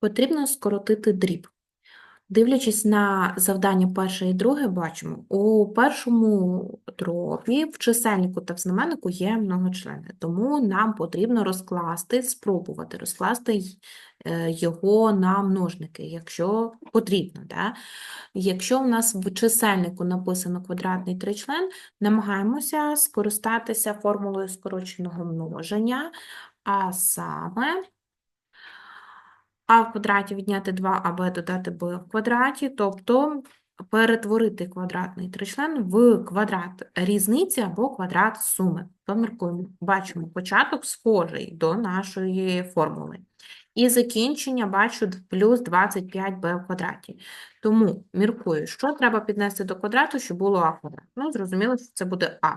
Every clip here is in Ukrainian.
Потрібно скоротити дріб. Дивлячись на завдання перше і друге, бачимо, у першому дробі в чисельнику та в знаменнику є многочлени, тому нам потрібно розкласти, спробувати розкласти е, його на множники, якщо потрібно. Да? Якщо в нас в чисельнику написано квадратний тричлен, намагаємося скористатися формулою скороченого множення, а саме а в квадраті відняти 2 аб додати b в квадраті, тобто перетворити квадратний тричлен в квадрат різниці або квадрат суми. Поміркуємо, бачимо початок схожий до нашої формули. І закінчення бачу плюс 25b в квадраті. Тому міркую, що треба піднести до квадрату, щоб було а квадрат. Ну, зрозуміло, що це буде а.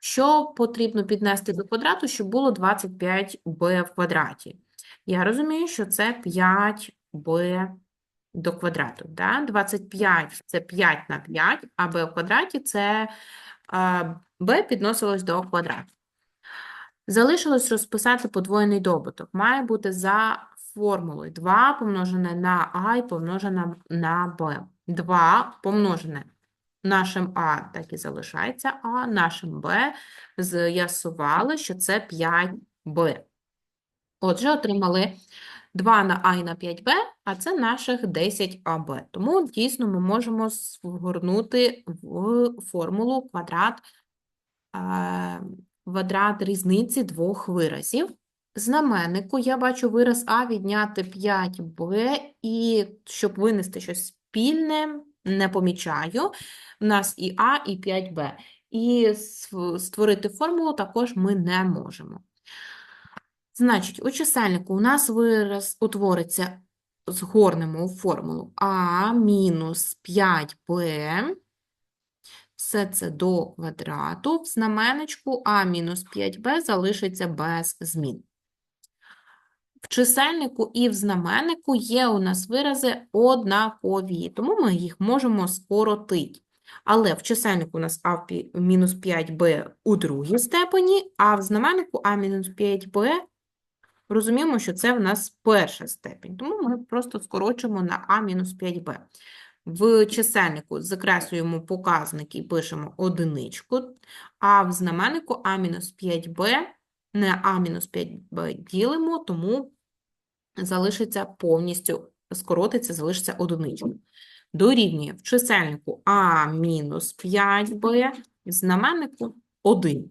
Що потрібно піднести до квадрату, щоб було 25b в квадраті? Я розумію, що це 5b до квадрату. Да? 25 – це 5 на 5, а b в квадраті – це b підносилось до квадрату. Залишилось розписати подвоєний добуток. Має бути за формулою 2 помножене на а і помножене на b. 2 помножене нашим а так і залишається а, нашим b з'ясували, що це 5b. Отже, отримали 2 на а і на 5b, а це наших 10аб. Тому дійсно ми можемо згорнути в формулу квадрат, е, квадрат різниці двох виразів. Знаменнику я бачу вираз а відняти 5b, і щоб винести щось спільне, не помічаю. У нас і а, і 5b. І створити формулу також ми не можемо. Значить, у чисельнику у нас вираз утвориться, згорнемо у формулу а мінус 5b, все це до квадрату, в знаменечку а мінус 5b залишиться без змін. В чисельнику і в знаменнику є у нас вирази однакові, тому ми їх можемо скоротити. Але в чисельнику у нас а мінус 5b у другій степені, а в знаменнику а мінус 5b розуміємо, що це в нас перша степень, тому ми просто скорочуємо на а мінус 5b. В чисельнику закреслюємо показники і пишемо одиничку, а в знаменнику а мінус 5b не а мінус 5b ділимо, тому залишиться повністю, скоротиться, залишиться одиничка. Дорівнює в чисельнику а мінус 5b, в знаменнику 1.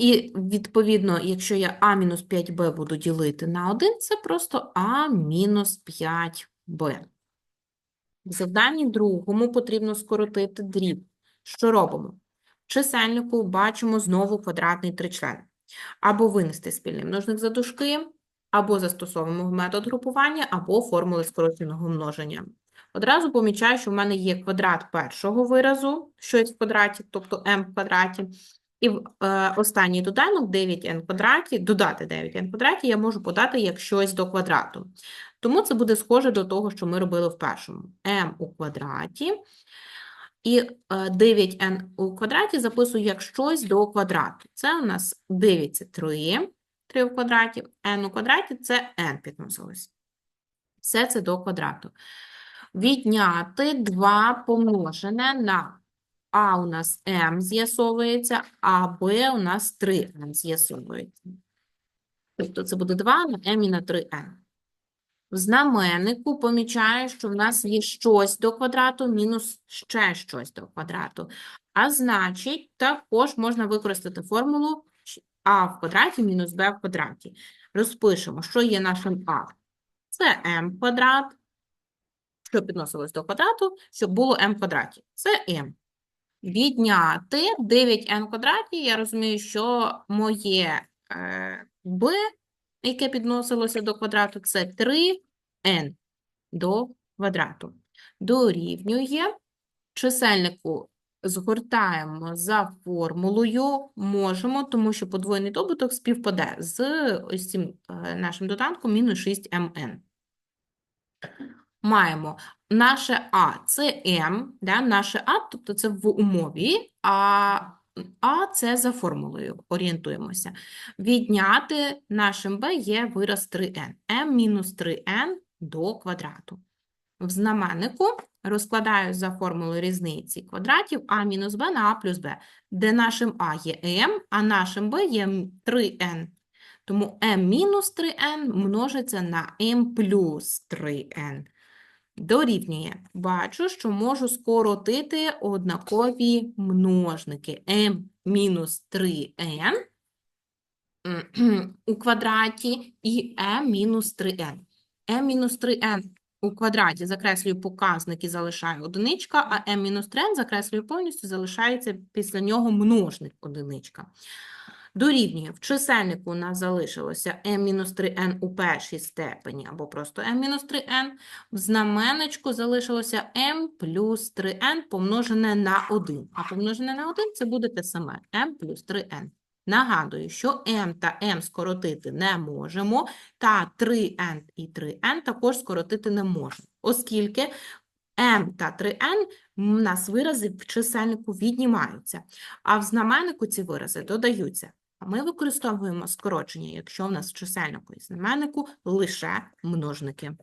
І, відповідно, якщо я а мінус 5b буду ділити на 1, це просто а мінус 5b. В завданні другому потрібно скоротити дріб. Що робимо? В чисельнику бачимо знову квадратний тричлен. Або винести спільний множник за дужки, або застосовуємо метод групування, або формули скороченого множення. Одразу помічаю, що в мене є квадрат першого виразу, щось в квадраті, тобто m в квадраті, і в е, останній доданок 9n квадраті, додати 9n квадраті я можу подати як щось до квадрату. Тому це буде схоже до того, що ми робили в першому. m у квадраті. І е, 9n у квадраті записую як щось до квадрату. Це у нас 9 – це 3, 3 в квадраті, n у квадраті – це n підносилось. Все це до квадрату. Відняти 2 помножене на а у нас m з'ясовується, а b у нас 3n з'ясовується. Тобто це буде 2 на m і на 3n. В знаменнику помічаю, що в нас є щось до квадрату мінус ще щось до квадрату. А значить, також можна використати формулу а в квадраті мінус b в квадраті. Розпишемо, що є нашим а. Це m квадрат, що підносилось до квадрату, щоб було в квадраті. Це m. Відняти 9n в квадраті, я розумію, що моє е, b, яке підносилося до квадрату, це 3n до квадрату. Дорівнює чисельнику згортаємо за формулою, можемо, тому що подвоєний добуток співпаде з ось цим е, нашим доданком мінус 6mn. Маємо наше А – це М, да, наше А, тобто це в умові, а А це за формулою орієнтуємося. Відняти нашим b є вираз 3n. m мінус 3n до квадрату. В знаменнику розкладаю за формулою різниці квадратів а мінус b на а плюс b, де нашим а є m, а нашим b є 3n. Тому m мінус 3n множиться на m плюс 3n. Дорівнює. Бачу, що можу скоротити однакові множники m мінус 3n у квадраті і m мінус 3n. m мінус 3n у квадраті закреслюю показники, залишаю одиничка, а m мінус 3n закреслюю повністю, залишається після нього множник одиничка. Дорівнює. В чисельнику у нас залишилося m-3n у першій степені, або просто m-3n. В знаменечку залишилося m плюс 3n помножене на 1. А помножене на 1 це буде те саме m плюс 3n. Нагадую, що m та m скоротити не можемо, та 3n і 3n також скоротити не можемо, оскільки m та 3n у нас вирази в чисельнику віднімаються, а в знаменнику ці вирази додаються. Ми використовуємо скорочення, якщо в нас в чисельнику і знаменнику лише множники.